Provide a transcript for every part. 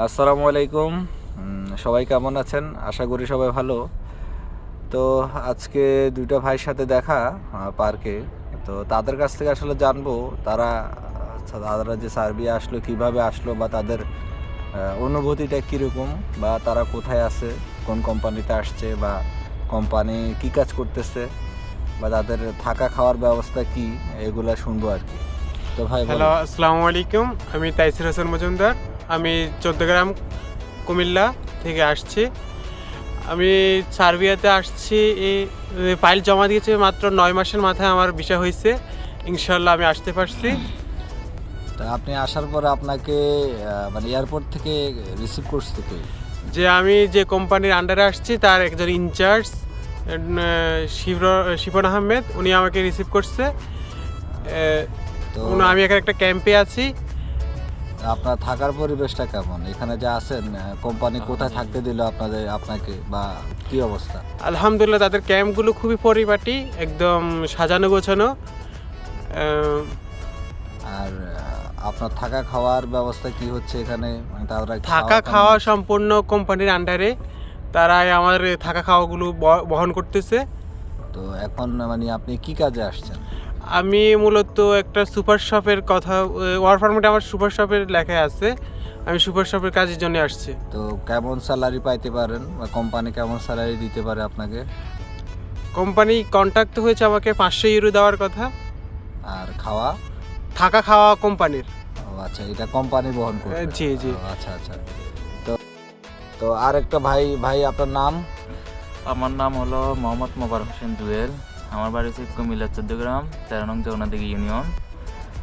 আসসালামু আলাইকুম। সবাই কেমন আছেন? আশা করি সবাই ভালো। তো আজকে দুইটা ভাইয়ের সাথে দেখা পার্কে। তো তাদের কাছ থেকে আসলে জানব তারা আচ্ছা, তারা যে সার্বিয়া আসলো কীভাবে আসলো বা তাদের অনুভূতিটা কীরকম বা তারা কোথায় আছে কোন কোম্পানিতে আসছে বা কোম্পানি কী কাজ করতেছে বা তাদের থাকা খাওয়ার ব্যবস্থা কি এগুলা শুনব আর কি। তো ভাই। হ্যালো আসসালামু আলাইকুম। আমি তাইসির হাসান মজুমদার। আমি চোদ্দগ্রাম কুমিল্লা থেকে আসছি। আমি সার্বিয়াতে আসছি এই ফাইল জমা দিয়েছে মাত্র নয় মাসের মাথায় আমার বিষয় হয়েছে। ইনশাল্লাহ আমি আসতে পারছি। তা আপনি আসার পর আপনাকে মানে এয়ারপোর্ট থেকে রিসিভ করছে কে? যে আমি যে কোম্পানির আন্ডারে আসছি তার একজন ইনচার্জ শিবর শিবন আহমেদ উনি আমাকে রিসিভ করছে। তো আমি এখানে একটা ক্যাম্পে আছি। আপনার থাকার পরিবেশটা কেমন? এখানে যে আছেন কোম্পানি কোথায় থাকতে দিল আপনাদের আপনাকে বা কি অবস্থা? আলহামদুলিল্লাহ তাদের ক্যাম্পগুলো খুবই পরিপাটি একদম সাজানো গোছানো। আর আপনার থাকা খাওয়ার ব্যবস্থা কি হচ্ছে এখানে? মানে তারা থাকা খাওয়া সম্পূর্ণ কোম্পানির আন্ডারে তারাই আমার থাকা খাওয়াগুলো বহন করতেছে। তো এখন মানে আপনি কি কাজে আসছেন? আমি মূলত একটা সুপার শপের কথা ওয়ার ফরমেটে আমার সুপার শপের লেখা আছে। আমি সুপার শপের কাজের জন্য আসছি। তো কেমন স্যালারি পাইতে পারেন? বা কোম্পানি কেমন স্যালারি দিতে পারে আপনাকে? কোম্পানি কন্ট্যাক্ট হয়েছে আমাকে পাঁচশো ইউরো দেওয়ার কথা। আর খাওয়া? থাকা খাওয়া কোম্পানির ও আচ্ছা এটা কোম্পানি বহন করবে এ, জি, জি। ও, আচ্ছা আচ্ছা। তো তো আর একটা ভাই ভাই আপনার নাম? আমার নাম হলো মোহাম্মদ মোবারক হোসেন জুয়েল। আমার বাড়ি হচ্ছে কুমিল্লা চোদ্দগ্রাম তেরো নং জগন্নাথদিঘি ইউনিয়ন।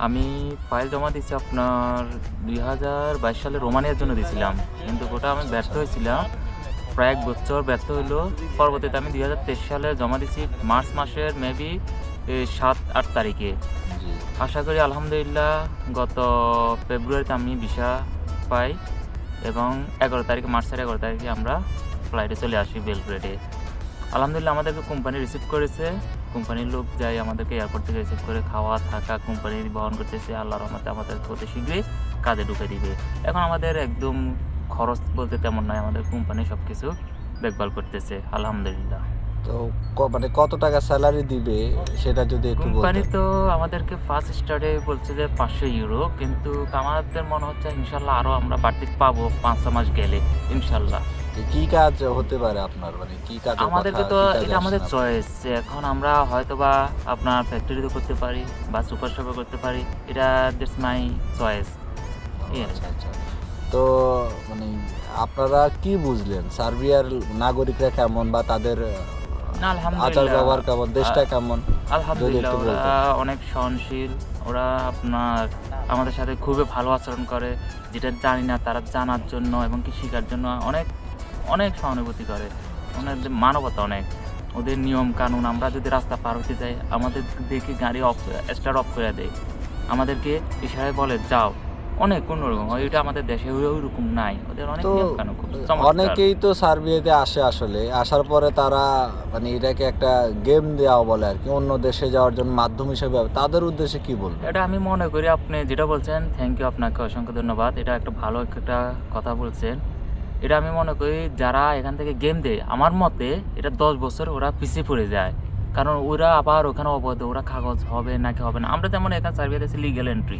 আমি ফাইল জমা দিয়েছি আপনার দুই হাজার বাইশ সালে রোমানিয়ার জন্য দিয়েছিলাম। কিন্তু ওটা আমি ব্যর্থ হয়েছিলাম। প্রায় এক বছর ব্যর্থ হইল। পরবর্তীতে আমি দুই হাজার তেইশ সালে জমা দিয়েছি মার্চ মাসের মেবি সাত আট তারিখে। আশা করি আলহামদুলিল্লাহ গত ফেব্রুয়ারিতে আমি ভিসা পাই এবং এগারো তারিখে মার্চের এগারো তারিখে আমরা ফ্লাইটে চলে আসি বেলগ্রেডে আলহামদুলিল্লাহ আমাদেরকে কোম্পানি রিসিভ করেছে। কোম্পানির লোক যাই আমাদেরকে এয়ারপোর্ট থেকে রিসিভ করে খাওয়া থাকা কোম্পানি বহন করতেছে আল্লাহর রহমতে আমাদের অতি শীঘ্রই কাজে ঢুকে দিবে। এখন আমাদের একদম খরচ বলতে তেমন নয় আমাদের কোম্পানি সব কিছু দেখভাল করতেছে আলহামদুলিল্লাহ। তো মানে কত টাকা স্যালারি দিবে সেটা যদি একটু কোম্পানি তো আমাদেরকে ফার্স্ট স্টার্টে বলছে যে পাঁচশো ইউরো কিন্তু আমাদের মনে হচ্ছে ইনশাল্লাহ আরও আমরা বাড়তি পাবো পাঁচ ছ মাস গেলে ইনশাল্লাহ। কি কাজ হতে পারে আপনার? মানে কি কাজ আমাদেরকে তো এটা আমাদের চয়েস এখন আমরা আপনার ফ্যাক্টরিতে করতে পারি বা সুপার শপে করতে পারি। এটা দিটস মাই চয়েস আচ্ছা আচ্ছা। তো মানে আপনারা কি বুঝলেন? সার্বিয়ার নাগরিকরা কেমন বা তাদের আচার ব্যবহার কেমন? দেশটা কেমন? আলহামদুলিল্লাহ ওরা অনেক সহনশীল। ওরা আপনার আমাদের সাথে খুবই ভালো আচরণ করে। যেটা জানি না তারা জানার জন্য এবং কি শেখার জন্য অনেক অনেক সহানুভূতি করে। ওনাদের মানবতা অনেক। ওদের নিয়ম কানুন আমরা যদি রাস্তা পার হতে যাই আমাদের দেখে গাড়ি অফ স্টার্ট অফ করে দেয়। আমাদেরকে ইশারায় বলে যাও। অনেক অন্যরকম। এটা আমাদের দেশে ওই রকম নাই। ওদের অনেক তো নিয়ম কানুন খুব চমৎকার। অনেকেই তো সার্বিয়াতে আসে আসলে। আসার পরে তারা মানে এটাকে একটা গেম দেওয়া বলে আর কি। অন্য দেশে যাওয়ার জন্য মাধ্যম হিসেবে তাদের উদ্দেশ্যে কি বলবেন? এটা আমি মনে করি আপনি যেটা বলছেন থ্যাংক ইউ আপনাকে অসংখ্য ধন্যবাদ। এটা একটা ভালো একটা কথা বলছেন। এটা আমি মনে করি যারা এখান থেকে গেম দেয় আমার মতে এটা দশ বছর ওরা পিছিয়ে পড়ে যায়। কারণ ওরা আবার ওখানে অবৈধ ওরা কাগজ হবে নাকি হবে না। আমরা যেমন এখানে সার্বিয়াতে আছি লিগ্যাল এন্ট্রি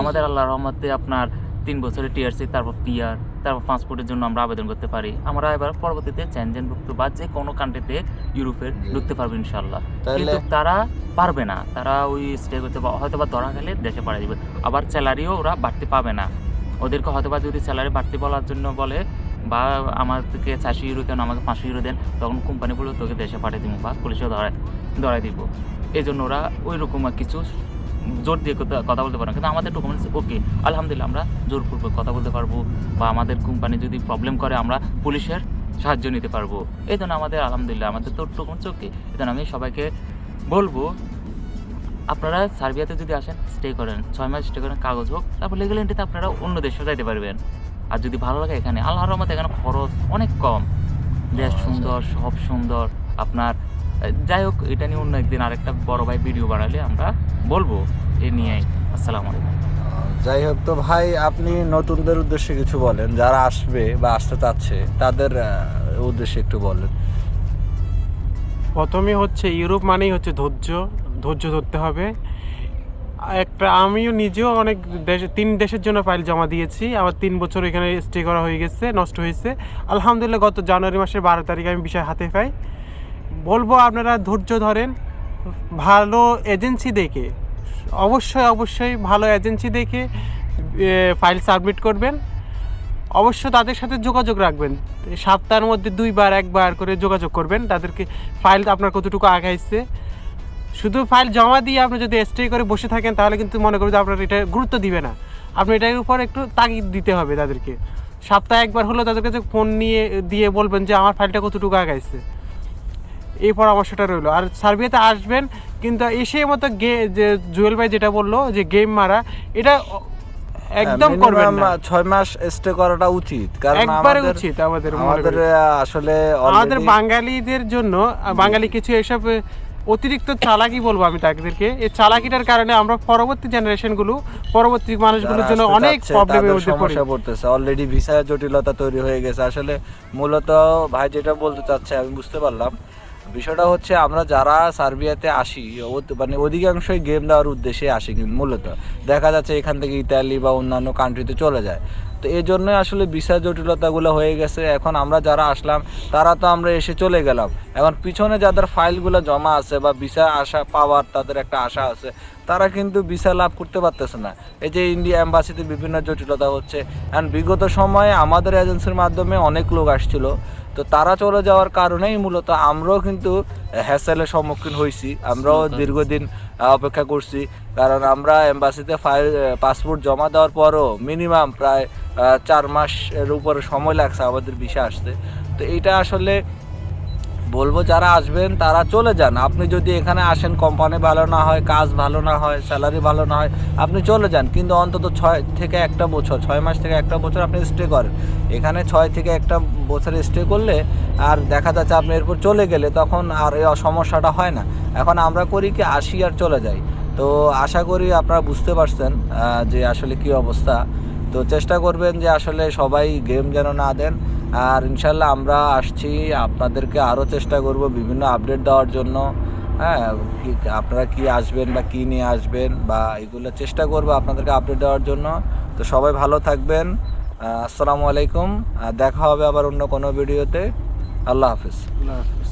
আমাদের আল্লাহ রহমতে আপনার তিন বছরের টিআরসি তারপর পিআর তারপর পাসপোর্টের জন্য আমরা আবেদন করতে পারি। আমরা এবার পরবর্তীতে চ্যানজেনভুক্ত বা যে কোনো কান্ট্রিতে ইউরোপের ঢুকতে পারবে ইনশাল্লাহ কিন্তু তারা পারবে না। তারা ওই স্টে করতে হয়তো বা ধরা গেলে দেশে পাঠিয়ে দিবে। আবার স্যালারিও ওরা বাড়তি পাবে না। ওদেরকে হয়তো বা যদি স্যালারি বাড়তি বলার জন্য বলে বা আমাদেরকে চারশো ইউরো কেন আমাকে পাঁচশো ইউরো দেন, তখন কোম্পানি বলবে তোকে দেশে পাঠিয়ে দিব বা পুলিশেও ধরায় ধরাই দিব। এই জন্য ওরা ওই রকম কিছু জোর দিয়ে কথা বলতে পারে কিন্তু আমাদের ডকুমেন্টস ওকে আলহামদুলিল্লাহ আমরা জোরপূর্বক কথা বলতে পারব বা আমাদের কোম্পানি যদি প্রবলেম করে, আমরা পুলিশের সাহায্য নিতে পারব। এই জন্য আমাদের আলহামদুলিল্লাহ, আমাদের তো ডকুমেন্টস ওকে এই জন্য আমি সবাইকে বলব, আপনারা সার্বিয়াতে যদি আসেন স্টে করেন, ছয় মাস স্টে করেন, কাগজ হোক, তারপর লিগাল এন্ট্রিতে আপনারা অন্য দেশে যাইতে পারবেন। আর যদি ভালো লাগে এখানে আল্লাহর রহমতে এখানে খরচ অনেক কম। দেশ আচ্ছা। সুন্দর সব সুন্দর। আপনার যাই হোক এটা নিয়ে অন্য একদিন আরেকটা বড় ভাই ভিডিও বানালে আমরা বলব এ নিয়ে। আসসালামু আলাইকুম। যাই হোক তো ভাই আপনি নতুনদের উদ্দেশ্যে কিছু বলেন। যারা আসবে বা আসতে চাচ্ছে তাদের উদ্দেশ্যে একটু বলেন। প্রথমে হচ্ছে ইউরোপ মানেই হচ্ছে ধৈর্য। ধৈর্য ধরতে হবে। একটা, আমিও নিজেও অনেক দেশ, তিন দেশের জন্য ফাইল জমা দিয়েছি। আমার তিন বছর এখানে স্টে করা হয়ে গেছে, নষ্ট হয়েছে। আলহামদুলিল্লাহ, গত জানুয়ারি মাসের বারো তারিখে আমি বিষয় হাতে পাই। বলব আপনারা ধৈর্য ধরেন, ভালো এজেন্সি দেখে, অবশ্যই অবশ্যই ভালো এজেন্সি দেখে ফাইল সাবমিট করবেন। অবশ্য তাদের সাথে যোগাযোগ রাখবেন। সপ্তাহের মধ্যে দুইবার, একবার করে যোগাযোগ করবেন। তাদেরকে ফাইল আপনার কতটুকু আগাইছে। শুধু ফাইল জমা দিয়ে আপনি যদি স্টে করে বসে থাকেন তাহলে কিন্তু মনে করবেন যে আপনার এটা গুরুত্ব দিবে না। আপনি এটার উপর একটু তাগিদ দিতে হবে তাদেরকে। সপ্তাহে একবার হলেও তাদের কাছে ফোন নিয়ে দিয়ে বলবেন যে আমার ফাইলটা কতটুকু আগাইছে? এই পরামর্শটা রইল। আর সার্বিয়াতে আসবেন কিন্তু এসে মতো গে যে জুয়েল ভাই যেটা বলল যে গেম মারা এটা একদম হ্যাঁ, করবেন minimum, না। আহ, ছয় মাস স্টে করাটা উচিত। কারণ একবারে উচিত আমাদের আমাদের আসলে আমাদের বাঙালিদের জন্য বাঙালি কিছু এসব অতিরিক্ত চালাকি বলব আমি তাদেরকে। এই চালাকিটার কারণে আমরা পরবর্তী জেনারেশনগুলো পরবর্তী মানুষগুলোর জন্য অনেক প্রবলেমের মধ্যে সমস্যা পড়তেছে। অলরেডি ভিসা জটিলতা তৈরি হয়ে গেছে। আসলে মূলত ভাই যেটা বলতে চাচ্ছে আমি বুঝতে পারলাম। বিষয়টা হচ্ছে আমরা যারা সার্বিয়াতে আসি মানে অধিকাংশই গেম দেওয়ার উদ্দেশ্যে আসি কিন্তু মূলত। দেখা যাচ্ছে এখান থেকে ইতালি বা অন্যান্য কান্ট্রিতে চলে যায়। তো এই জন্যই আসলে ভিসা জটিলতাগুলো হয়ে গেছে। এখন আমরা যারা আসলাম, তারা তো আমরা এসে চলে গেলাম। এখন পিছনে যাদের ফাইলগুলো জমা আছে বা ভিসা আসা পাওয়ার তাদের একটা আশা আছে, তারা কিন্তু ভিসা লাভ করতে পারতেছে না। এই যে ইন্ডিয়া অ্যাম্বাসিতে বিভিন্ন জটিলতা হচ্ছে। অ্যান্ড বিগত সময়ে আমাদের এজেন্সির মাধ্যমে অনেক লোক আসছিল। তো তারা চলে যাওয়ার কারণেই মূলত আমরাও কিন্তু হ্যাসেলের সম্মুখীন হয়েছি আমরাও দীর্ঘদিন অপেক্ষা করছি। কারণ আমরা এম্বাসিতে ফাইল পাসপোর্ট জমা দেওয়ার পরও মিনিমাম প্রায় চার মাসের উপরে সময় লাগছে আমাদের ভিসা আসতে। তো এইটা আসলে বলব যারা আসবেন, তারা চলে যান। আপনি যদি এখানে আসেন কোম্পানি ভালো না হয়, কাজ ভালো না হয় স্যালারি ভালো না হয়, আপনি চলে যান। কিন্তু অন্তত ছয় থেকে একটা বছর, ছয় মাস থেকে একটা বছর আপনি স্টে করেন। এখানে ছয় থেকে একটা বছর স্টে করলে আর দেখা যাচ্ছে আপনি এরপর চলে গেলে তখন আর এই সমস্যাটা হয় না। এখন আমরা করি কি, আসি আর চলে যাই। তো আশা করি আপনারা বুঝতে পারছেন যে আসলে কি অবস্থা। তো চেষ্টা করবেন যে আসলে সবাই গেম যেন না দেন। আর ইনশাল্লাহ আমরা আসছি, আপনাদেরকে আরও চেষ্টা করব বিভিন্ন আপডেট দেওয়ার জন্য। হ্যাঁ আপনারা কি আসবেন বা কী নিয়ে আসবেন বা এগুলো চেষ্টা করব আপনাদেরকে আপডেট দেওয়ার জন্য। তো সবাই ভালো থাকবেন। আসসালামু আলাইকুম। দেখা হবে আবার অন্য কোনো ভিডিওতে আল্লাহ হাফিজ। আল্লাহ হাফেজ।